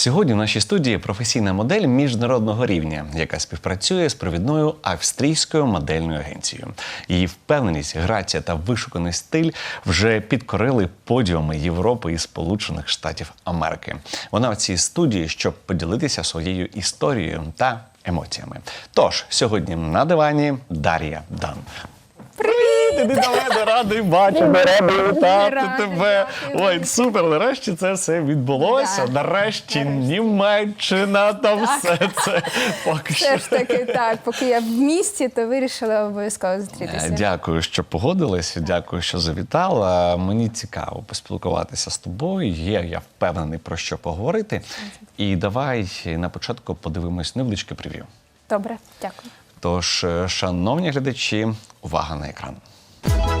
Сьогодні в нашій студії професійна модель міжнародного рівня, яка співпрацює з провідною австрійською модельною агенцією. Її впевненість, грація та вишуканий стиль вже підкорили подіуми Європи і Сполучених Штатів Америки. Вона в цій студії, щоб поділитися своєю історією та емоціями. Тож сьогодні на дивані Дар'я Дан. Іди до радий бачити, радий вітати тебе. Ой, супер, нарешті це все відбулося. Нарешті. Німеччина та все це поки що. Все ж таки так. Поки я в місті, то вирішила обов'язково зустрітися. Е, Дякую, що погодилась. Дякую, що завітала. Мені цікаво поспілкуватися з тобою. Є, я впевнений про що поговорити. І давай на початку подивимось невеличке прев'ю. Добре, дякую. Тож, е, шановні глядачі, увага на екран. Bye.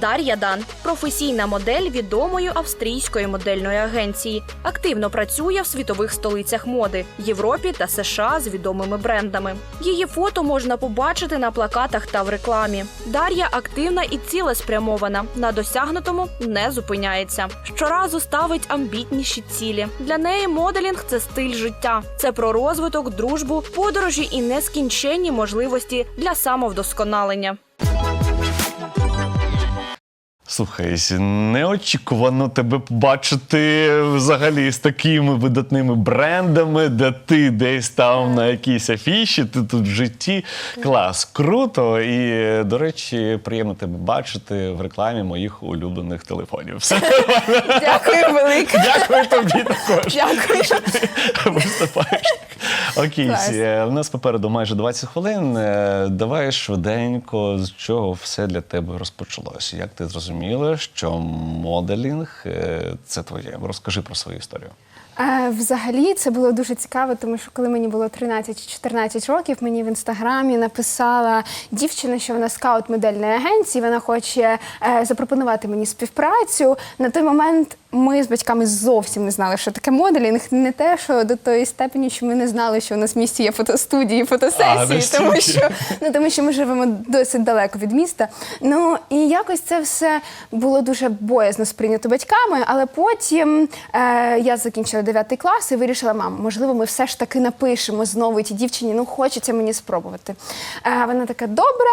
Дар'я Дан професійна модель відомої австрійської модельної агенції. Активно працює в світових столицях моди Європі та США з відомими брендами. Її фото можна побачити на плакатах та в рекламі. Дар'я активна і цілеспрямована. На досягнутому не зупиняється. Щоразу ставить амбітніші цілі. Для неї моделінг це стиль життя. Це про розвиток, дружбу, подорожі і нескінченні можливості для самовдосконалення. Слухай, неочікувано тебе побачити взагалі з такими видатними брендами, де ти десь там на якійсь афіші, ти тут в житті. Клас, круто. І, до речі, приємно тебе бачити в рекламі моїх улюблених телефонів. Все Дякую велике. Дякую тобі також. Дякую. що ти виступаєш. Окей, е, в нас попереду майже 20 хвилин. Е, Давай швиденько, з чого все для тебе розпочалося. Як ти зрозуміла, що моделінг е, це твоє? Розкажи про свою історію. Е, Взагалі це було дуже цікаво, тому що коли мені було 13 чи 14 років, мені в інстаграмі написала дівчина, що вона скаут модельної агенції. Вона хоче е, запропонувати мені співпрацю. На той момент ми з батьками зовсім не знали, що таке моделінг. Не те, що до тої степені, що ми не знали, що у нас в місті є фотостудії, фотосесії, настільки. тому що ну тому що ми живемо досить далеко від міста. Ну і якось це все було дуже боязно сприйнято батьками. Але потім е, я закінчила 9 клас і вирішила, мам, можливо, ми все ж таки напишемо знову тій дівчині. Ну хочеться мені спробувати. Е, вона така добре.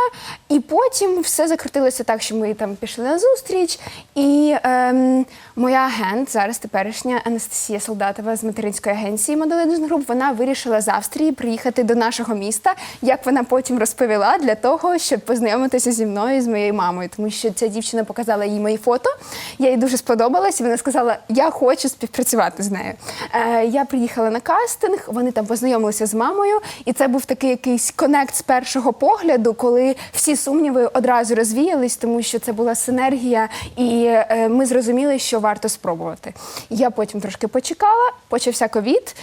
І потім все закрутилося так, що ми там пішли на зустріч. І ем, моя агент, зараз теперішня Анастасія Солдатова з материнської агенції Modeling Group, вона вирішила з Австрії приїхати до нашого міста, як вона потім розповіла, для того, щоб познайомитися зі мною і з моєю мамою. Тому що ця дівчина показала їй мої фото. Я їй дуже сподобалась, і вона сказала: Я хочу співпрацювати з нею. Е, я приїхала на кастинг, вони там познайомилися з мамою, і це був такий якийсь конект з першого погляду, коли всі сумніви одразу розвіялись, тому що це була синергія, і е, ми зрозуміли, що варто спробувати. Я потім трошки почекала, почався ковід.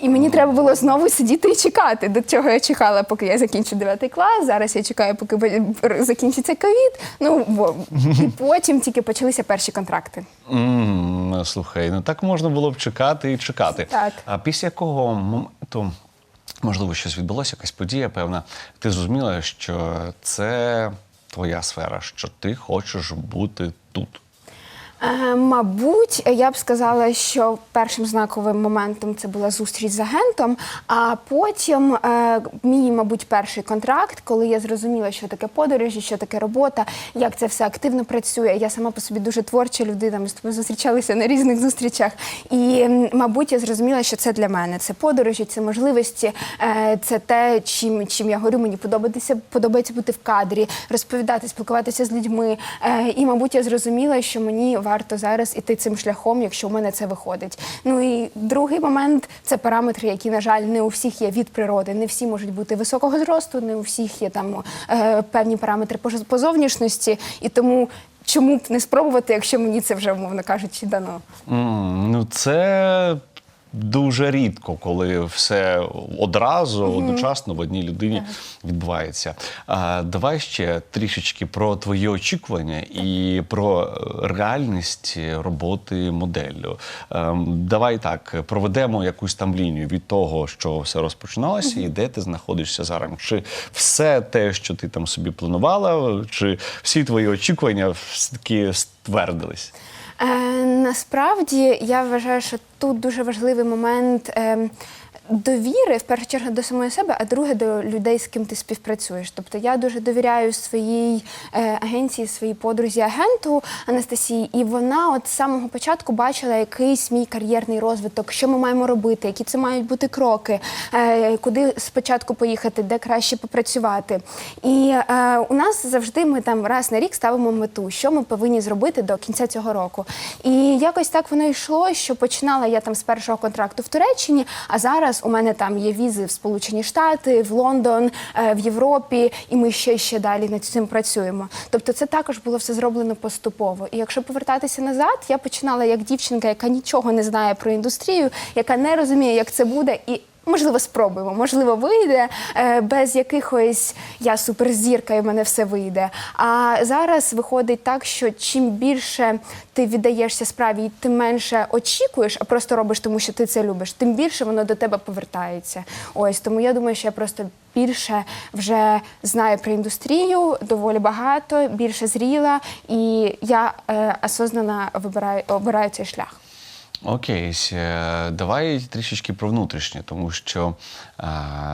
І мені треба було знову сидіти і чекати. До цього я чекала, поки я закінчу 9 клас. Зараз я чекаю, поки закінчиться ковід. Ну бо і потім тільки почалися перші контракти. м слухай, ну так можна було б чекати і чекати. Так. А після якого моменту, можливо, щось відбулося, якась подія, певна, ти зрозуміла, що це твоя сфера, що ти хочеш бути тут. Е, Мабуть, я б сказала, що першим знаковим моментом це була зустріч з агентом, а потім е, мій, мабуть, перший контракт, коли я зрозуміла, що таке подорожі, що таке робота, як це все активно працює. Я сама по собі дуже творча людина. Ми з тобою зустрічалися на різних зустрічах. І, мабуть, я зрозуміла, що це для мене. Це подорожі, це можливості, е, це те, чим, чим я говорю, мені подобається, подобається бути в кадрі, розповідати, спілкуватися з людьми. І, мабуть, я зрозуміла, що мені варто зараз іти цим шляхом, якщо в мене це виходить. Ну і другий момент це параметри, які, на жаль, не у всіх є від природи. Не всі можуть бути високого зросту, не у всіх є там е, певні параметри по, зовнішності. І тому чому б не спробувати, якщо мені це вже, умовно кажучи, дано. Mm, Ну, це дуже рідко, коли все одразу, одночасно в одній людині відбувається. А, давай ще трішечки про твої очікування і про е, реальність роботи моделлю. Ем, давай так проведемо якусь там лінію від того, що все розпочиналося, і де ти знаходишся зараз. Чи все те, що ти там собі планувала, чи всі твої очікування все-таки ствердились? Е, насправді я вважаю, що тут дуже важливий момент. Е, Довіри в першу чергу до самої себе, а друге до людей, з ким ти співпрацюєш. Тобто я дуже довіряю своїй е, агенції, своїй подрузі агенту Анастасії, і вона от з самого початку бачила якийсь мій кар'єрний розвиток, що ми маємо робити, які це мають бути кроки, е, куди спочатку поїхати, де краще попрацювати. І е, у нас завжди ми там раз на рік ставимо мету, що ми повинні зробити до кінця цього року. І якось так воно йшло, що починала я там з першого контракту в Туреччині, а зараз у мене там є візи в Сполучені Штати, в Лондон, е, в Європі, і ми ще ще далі над цим працюємо. Тобто, це також було все зроблено поступово. І якщо повертатися назад, я починала як дівчинка, яка нічого не знає про індустрію, яка не розуміє, як це буде, і Можливо, спробуємо, можливо, вийде е, без якихось я суперзірка, і в мене все вийде. А зараз виходить так, що чим більше ти віддаєшся справі, і тим менше очікуєш, а просто робиш, тому що ти це любиш, тим більше воно до тебе повертається. Ось тому я думаю, що я просто більше вже знаю про індустрію, доволі багато, більше зріла, і я е, осознанно вибираю обираю цей шлях. Окей, е, давай трішечки про внутрішнє, тому що е,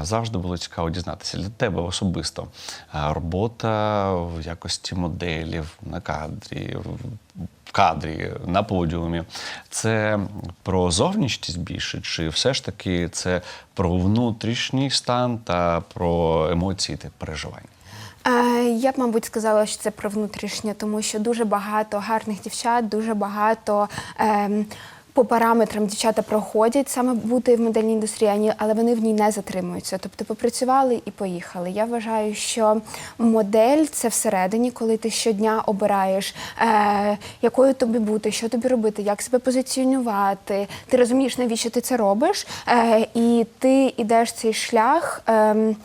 завжди було цікаво дізнатися для тебе особисто. Е, робота в якості моделів на кадрі, в- кадрі, на подіумі. Це про зовнішність більше, чи все ж таки це про внутрішній стан та про емоції та переживання? Е, Я б, мабуть, сказала, що це про внутрішнє, тому що дуже багато гарних дівчат, дуже багато. ем, по параметрам дівчата проходять саме бути в модельній індустрії, але вони в ній не затримуються. Тобто попрацювали і поїхали. Я вважаю, що модель це всередині, коли ти щодня обираєш, е, якою тобі бути, що тобі робити, як себе позиціонувати. Ти розумієш, навіщо ти це робиш, е, і ти йдеш цей шлях. ем,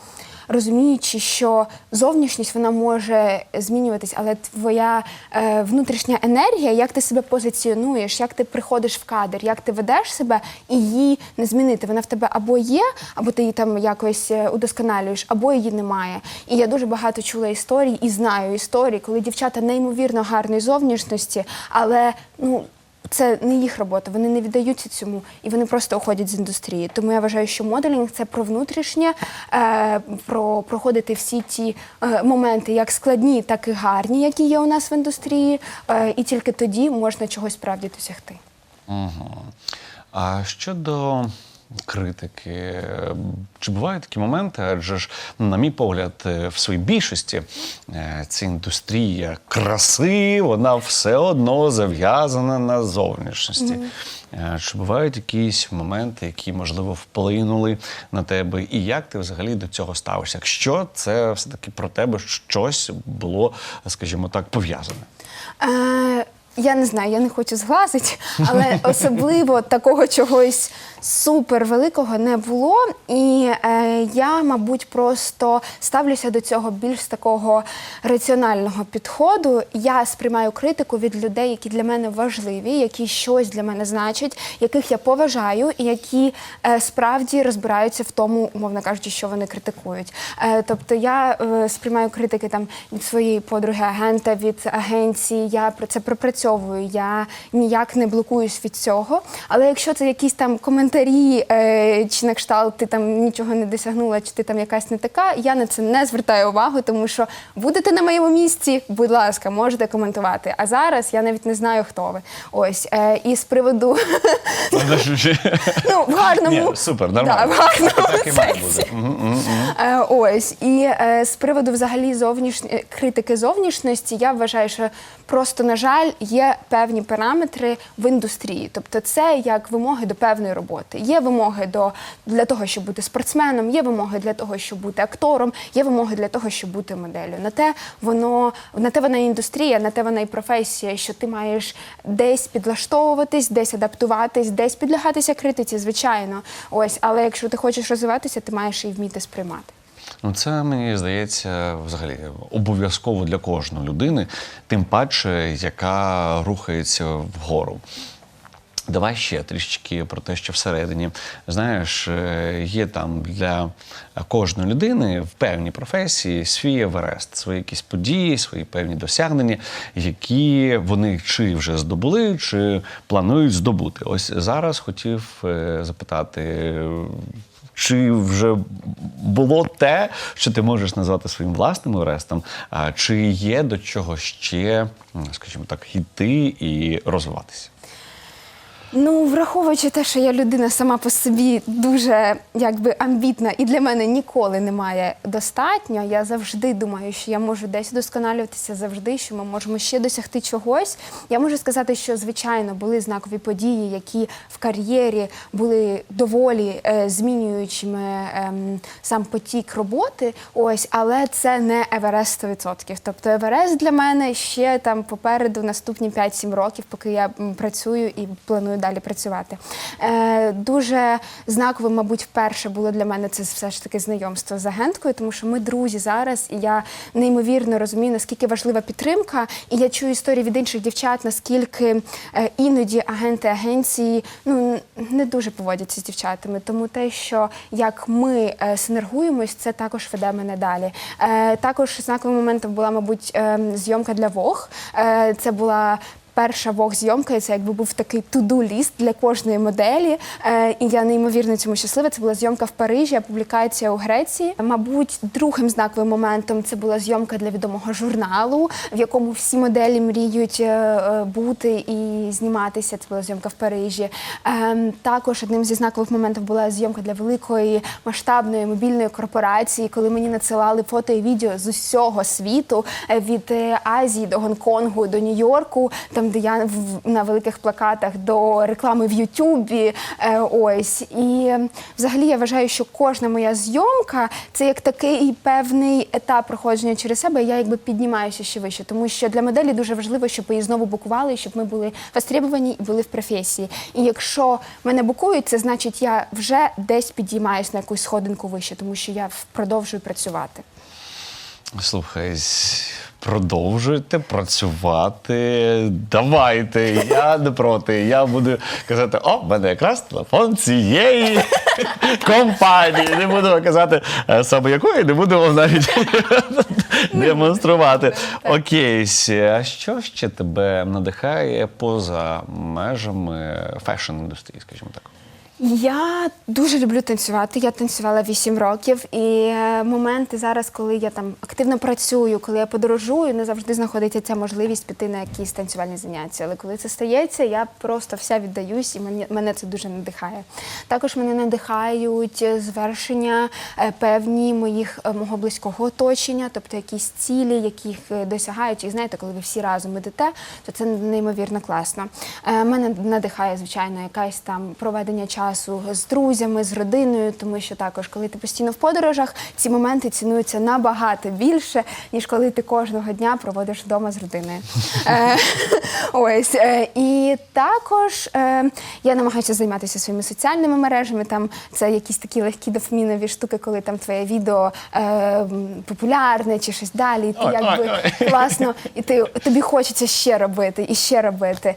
розуміючи, що зовнішність вона може змінюватись, але твоя е, внутрішня енергія, як ти себе позиціонуєш, як ти приходиш в кадр, як ти ведеш себе, і її не змінити. Вона в тебе або є, або ти її там якось е, удосконалюєш, або її немає. І я дуже багато чула історій і знаю історії, коли дівчата неймовірно гарної зовнішності, але ну. Це не їх робота, вони не віддаються цьому і вони просто уходять з індустрії. Тому я вважаю, що моделінг це про внутрішнє, е, про проходити всі ті е, моменти, як складні, так і гарні, які є у нас в індустрії, е, і тільки тоді можна чогось справді досягти. Угу. А щодо критики, чи бувають такі моменти? Адже ж, ну, на мій погляд, е, в своїй більшості е, ця індустрія краси, вона все одно зав'язана на зовнішності. Е, Чи бувають якісь моменти, які можливо вплинули на тебе, і як ти взагалі до цього ставишся? Якщо це все таки про тебе щось було, скажімо так, пов'язане? Е, я не знаю, я не хочу зглазити, але особливо такого чогось супер великого не було. І е, я, мабуть, просто ставлюся до цього більш такого раціонального підходу. Я сприймаю критику від людей, які для мене важливі, які щось для мене значать, яких я поважаю, і які е, справді розбираються в тому, умовно кажучи, що вони критикують. Е, тобто я е, сприймаю критики там від своєї подруги агента, від агенції. Я про це пропрацьовую. Я ніяк не блокуюсь від цього. Але якщо це якісь там коментарі, е, чи на кшталт ти там нічого не досягнула, чи ти там якась не така, я на це не звертаю увагу, тому що будете на моєму місці, будь ласка, можете коментувати. А зараз я навіть не знаю, хто ви. Ось е, і з приводу ну в гарному Ні, супер, нормально. Ось і е, з приводу взагалі зовнішньої критики зовнішності, я вважаю, що просто на жаль, є певні параметри в індустрії. Тобто, це як вимоги до певної роботи. Є вимоги до для того, щоб бути спортсменом, є вимоги для того, щоб бути актором, є вимоги для того, щоб бути моделлю. На те воно на те вона і індустрія, на те вона і професія, що ти маєш десь підлаштовуватись, десь адаптуватись, десь підлягатися критиці, звичайно. Ось, але якщо ти хочеш розвиватися, ти маєш і вміти сприймати. Ну, це мені здається, взагалі обов'язково для кожної людини, тим паче, яка рухається вгору. Давай ще трішечки про те, що всередині. Знаєш, е, є там для кожної людини в певній професії свій Еверест, свої якісь події, свої певні досягнення, які вони чи вже здобули, чи планують здобути. Ось зараз хотів е, запитати. Чи вже було те, що ти можеш назвати своїм власним Орестом? чи є до чого ще, скажімо так, йти і розвиватися? Ну, враховуючи те, що я людина сама по собі дуже якби амбітна, і для мене ніколи немає достатньо. Я завжди думаю, що я можу десь вдосконалюватися завжди, що ми можемо ще досягти чогось. Я можу сказати, що звичайно були знакові події, які в кар'єрі були доволі е, змінюючими ем, сам потік роботи. Ось, але це не Еверест 100%. Тобто Еверест для мене ще там попереду наступні 5-7 років, поки я працюю і планую далі працювати. Е, дуже знаковим, мабуть, вперше було для мене це все ж таки знайомство з агенткою, тому що ми друзі зараз, і я неймовірно розумію, наскільки важлива підтримка. І я чую історії від інших дівчат, наскільки е, іноді агенти агенції ну не дуже поводяться з дівчатами. Тому те, що як ми е, синергуємось, це також веде мене далі. Е, також знаковим моментом була, мабуть, е, зйомка для Вог. Е, це була перша вог-зйомка, і це якби був такий туду-ліст для кожної моделі. Е, і я неймовірно цьому щаслива. Це була зйомка в Парижі, а публікація у Греції. Мабуть, другим знаковим моментом це була зйомка для відомого журналу, в якому всі моделі мріють е, е, бути і зніматися. Це була зйомка в Парижі. Е, також одним зі знакових моментів була зйомка для великої масштабної мобільної корпорації, коли мені надсилали фото і відео з усього світу від Азії до Гонконгу до Нью-Йорку, там в- на великих плакатах до реклами в Ютубі. е, Ось і взагалі я вважаю, що кожна моя зйомка це як такий певний етап проходження через себе. Я якби піднімаюся ще вище, тому що для моделі дуже важливо, щоб її знову букували, щоб ми були востребовані і були в професії. І якщо мене букують, це значить, я вже десь підіймаюсь на якусь сходинку вище, тому що я продовжую працювати. Слухай, продовжуйте працювати. Давайте, я не проти. Я буду казати: о, в мене якраз телефон цієї компанії. Не буду казати е, саме якої, не буду вам навіть демонструвати. Окей, а що ще тебе надихає поза межами фешн-індустрії, скажімо так? Я дуже люблю танцювати. Я танцювала 8 років, і е, моменти зараз, коли я там активно працюю, коли я подорожую, не завжди знаходиться ця можливість піти на якісь танцювальні заняття. Але коли це стається, я просто вся віддаюсь, і мене це дуже надихає. Також мене надихають звершення е, певні моїх е, мого близького оточення, тобто якісь цілі, яких досягають. І знаєте, коли ви всі разом ідете, то це неймовірно класно. Мене надихає, звичайно, якась там проведення часу з друзями, з родиною, тому що також, коли ти постійно в подорожах, ці моменти цінуються набагато більше, ніж коли ти кожного дня проводиш вдома з родиною. Е, Ось е, і також е, я намагаюся займатися своїми соціальними мережами. Там це якісь такі легкі дофамінові штуки, коли там твоє відео популярне чи щось далі. І ти якби класно, і ти тобі хочеться ще робити і ще робити.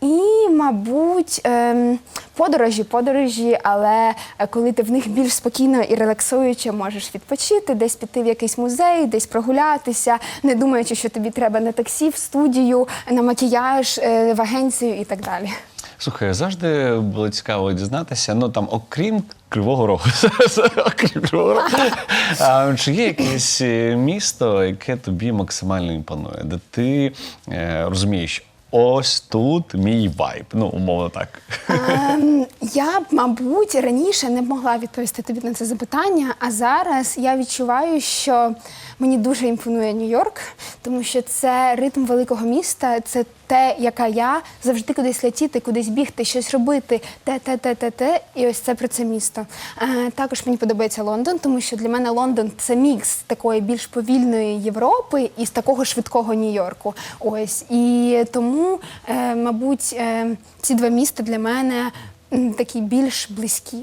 І, мабуть, ем, подорожі, подорожі, але е, коли ти в них більш спокійно і релаксуюче можеш відпочити, десь піти в якийсь музей, десь прогулятися, не думаючи, що тобі треба на таксі, в студію, на макіяж, е, в агенцію і так далі. Слухай, завжди було цікаво дізнатися. Ну там, окрім Кривого Рогу, окрім Кривого Рогу, а, чи є якесь е, місто, яке тобі максимально імпонує, де ти е, розумієш, ось тут мій вайб, ну умовно так. Ем, я б, мабуть, раніше не могла відповісти тобі на це запитання, а зараз я відчуваю, що мені дуже імпонує Нью-Йорк, тому що це ритм великого міста, це те, яка я, завжди кудись летіти, кудись бігти, щось робити, те, те, те, те, те. І ось це про це місто. Е, також мені подобається Лондон, тому що для мене Лондон це мікс такої більш повільної Європи і з такого швидкого Нью-Йорку. Ось і тому, е, мабуть, е, ці два міста для мене такі більш близькі.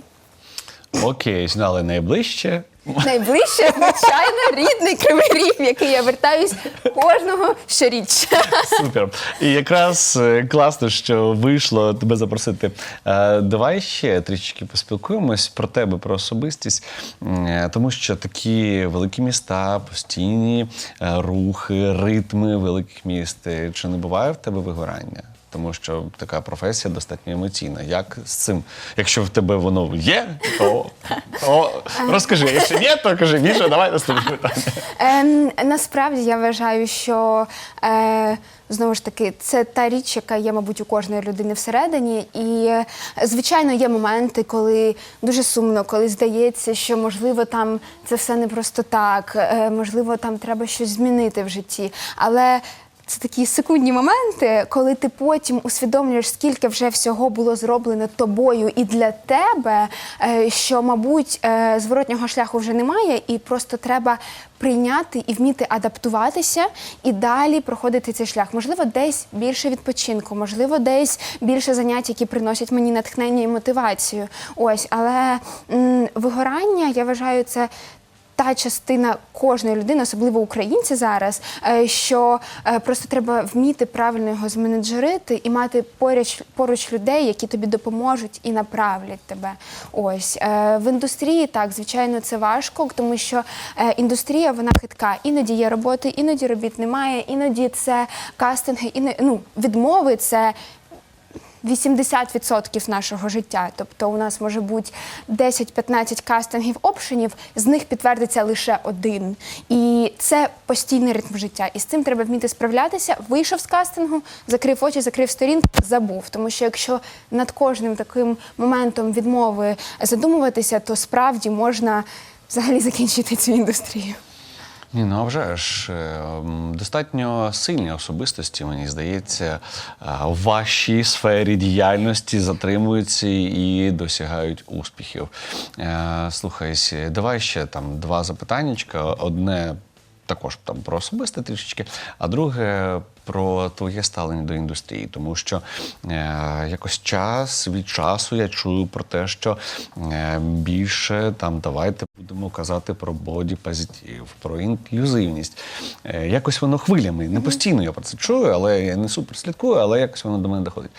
Окей, знали найближче. Найближче, звичайно, рідний кривий ріг, в який я вертаюсь кожного щоріччя. Супер. І якраз е, класно, що вийшло тебе запросити. Е, Давай ще трішечки поспілкуємось про тебе, про особистість, е, тому що такі великі міста, постійні рухи, ритми великих міст. Чи не буває в тебе вигорання? Тому що така професія достатньо емоційна. Як з цим? Якщо в тебе воно є, то, то розкажи. Якщо ні, то кажи більше, давай наступне питання. Ем, насправді я вважаю, що е, знову ж таки це та річ, яка є, мабуть, у кожної людини всередині. І е, звичайно, є моменти, коли дуже сумно, коли здається, що можливо там це все не просто так, е, можливо, там треба щось змінити в житті. Але це такі секундні моменти, коли ти потім усвідомлюєш, скільки вже всього було зроблено тобою і для тебе, е, що, мабуть, е, зворотнього шляху вже немає, і просто треба прийняти і вміти адаптуватися і далі проходити цей шлях. Можливо, десь більше відпочинку, можливо, десь більше занять, які приносять мені натхнення і мотивацію. Ось, але м, вигорання, я вважаю, це та частина кожної людини, особливо українці зараз, е, що е, просто треба вміти правильно його зменеджерити і мати поруч, поруч людей, які тобі допоможуть і направлять тебе. Ось Е, в індустрії так, звичайно, це важко, тому що індустрія вона хитка. Іноді є роботи, іноді робіт немає, іноді це кастинги, іноді, ну, відмови це 80% нашого життя. Тобто у нас може бути 10-15 кастингів опшенів, з них підтвердиться лише один. І це постійний ритм життя. І з цим треба вміти справлятися. Вийшов з кастингу, закрив очі, закрив сторінку, забув. Тому що якщо над кожним таким моментом відмови задумуватися, то справді можна взагалі закінчити цю індустрію. Ні, ну а вже ж е, достатньо сильні особистості, мені здається, е, в вашій сфері діяльності затримуються і досягають успіхів. Слухайся, Слухай, давай ще там два запитаннячка. Одне також там про особисте трішечки, а друге про твоє ставлення до індустрії, тому що е, якось час від часу я чую про те, що е, більше там давайте будемо казати про боді позитив, про інклюзивність. Е, якось воно хвилями. Не постійно я про це чую, але я не супер слідкую, але якось воно до мене доходить.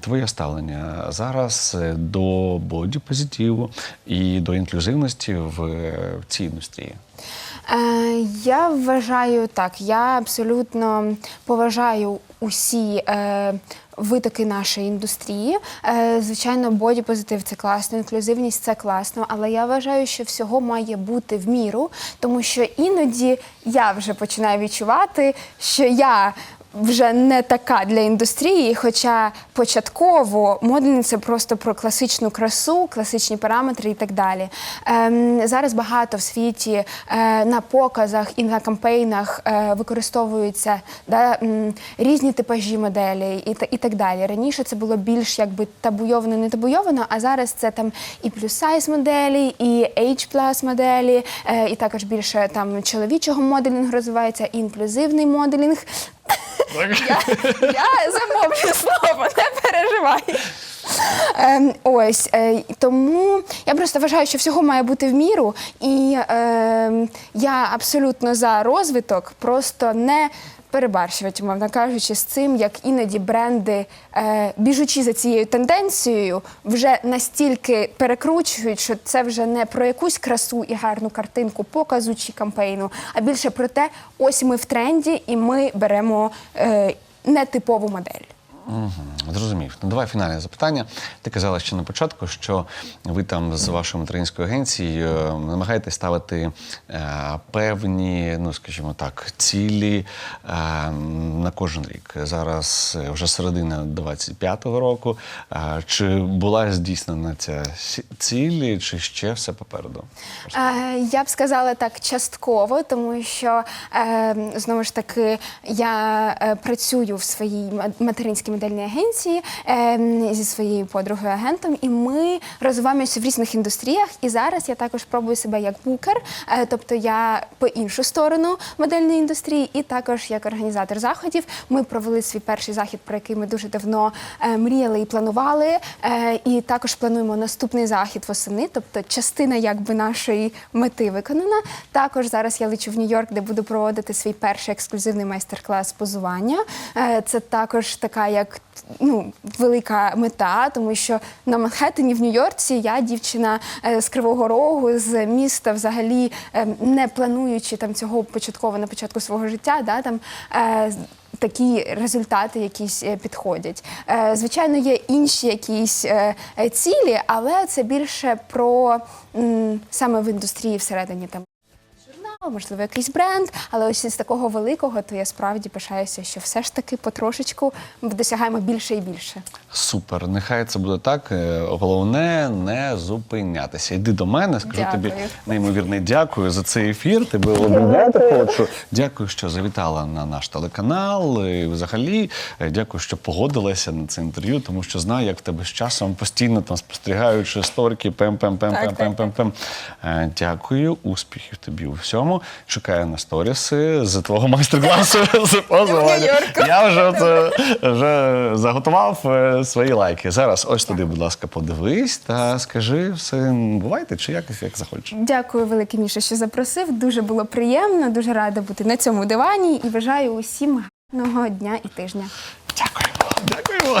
Твоє ставлення зараз е, до боді позитиву і до інклюзивності в, е, в цій індустрії. Е, я вважаю так. Я абсолютно поважаю усі е, витоки нашої індустрії. Е, звичайно, боді-позитив це класно, інклюзивність це класно, але я вважаю, що всього має бути в міру, тому що іноді я вже починаю відчувати, що я. Вже не така для індустрії, хоча початково моделінг це просто про класичну красу, класичні параметри і так далі. Ем, зараз багато в світі е, на показах і на кампейнах е, використовуються да, м, різні типажі моделей і, та- і так далі. Раніше це було більш якби табуйовано, не табуйовано, а зараз це там і плюс-сайз моделі, і H моделі, е, і також більше там чоловічого моделінгу розвивається, і інклюзивний моделінг. Я, я замовлю слово, не переживай. Е, ось е, тому я просто вважаю, що всього має бути в міру, і е, я абсолютно за розвиток, просто не перебарщувати, мовно кажучи, з цим, як іноді бренди, е, біжучи за цією тенденцією, вже настільки перекручують, що це вже не про якусь красу і гарну картинку показу чи кампейну, а більше про те, ось ми в тренді, і ми беремо е, нетипову модель. Зрозумів. Ну давай фінальне запитання. Ти казала ще на початку, що ви там з вашою материнською агенцією е, намагаєтесь ставити е, певні, ну скажімо так, цілі е, на кожен рік. Зараз е, вже середина 25-го року. Е, чи була здійснена ця ціль, чи ще все попереду? Е, Я б сказала так частково, тому що е, знову ж таки я е, працюю в своїй материнській модельній агенції е, зі своєю подругою агентом, і ми розвиваємося в різних індустріях. І зараз я також пробую себе як букер, е, тобто я по іншу сторону модельної індустрії, і також як організатор заходів. Ми провели свій перший захід, про який ми дуже давно е, мріяли і планували. Е, і також плануємо наступний захід восени, тобто частина якби нашої мети виконана. Також зараз я лечу в Нью-Йорк, де буду проводити свій перший ексклюзивний майстер-клас позування. Це також така як ну, велика мета, тому що на Манхеттені в Нью-Йорці я дівчина е, з Кривого Рогу, з міста, взагалі е, не плануючи там цього початково на початку свого життя, да, там. е, Такі результати якісь підходять. Звичайно, є інші якісь цілі, але це більше про саме в індустрії всередині там можливо, якийсь бренд. Але ось із такого великого, то я справді пишаюся, що все ж таки потрошечку досягаємо більше і більше. Супер, нехай це буде так. Е, Головне не зупинятися. Йди до мене, скажу Дякую. тобі неймовірне дякую за цей ефір. Тебе обійняти хочу. Дякую, що завітала на наш телеканал. І взагалі е, дякую, що погодилася на це інтерв'ю, тому що знаю, як в тебе з часом постійно там спостерігаючи сторіки, пем пем пем пем пем пем пем. Дякую, успіхів тобі у всьому. Чекаю на сторіси з твого майстер-класу з позування. Я вже це вже заготував е, свої лайки. Зараз ось туди, будь ласка, подивись та скажи все. Бувайте чи якось як захочеш. Дякую, велике Міша, що запросив. Дуже було приємно, дуже рада бути на цьому дивані і бажаю усім гарного дня і тижня. Дякуємо. Дякуємо.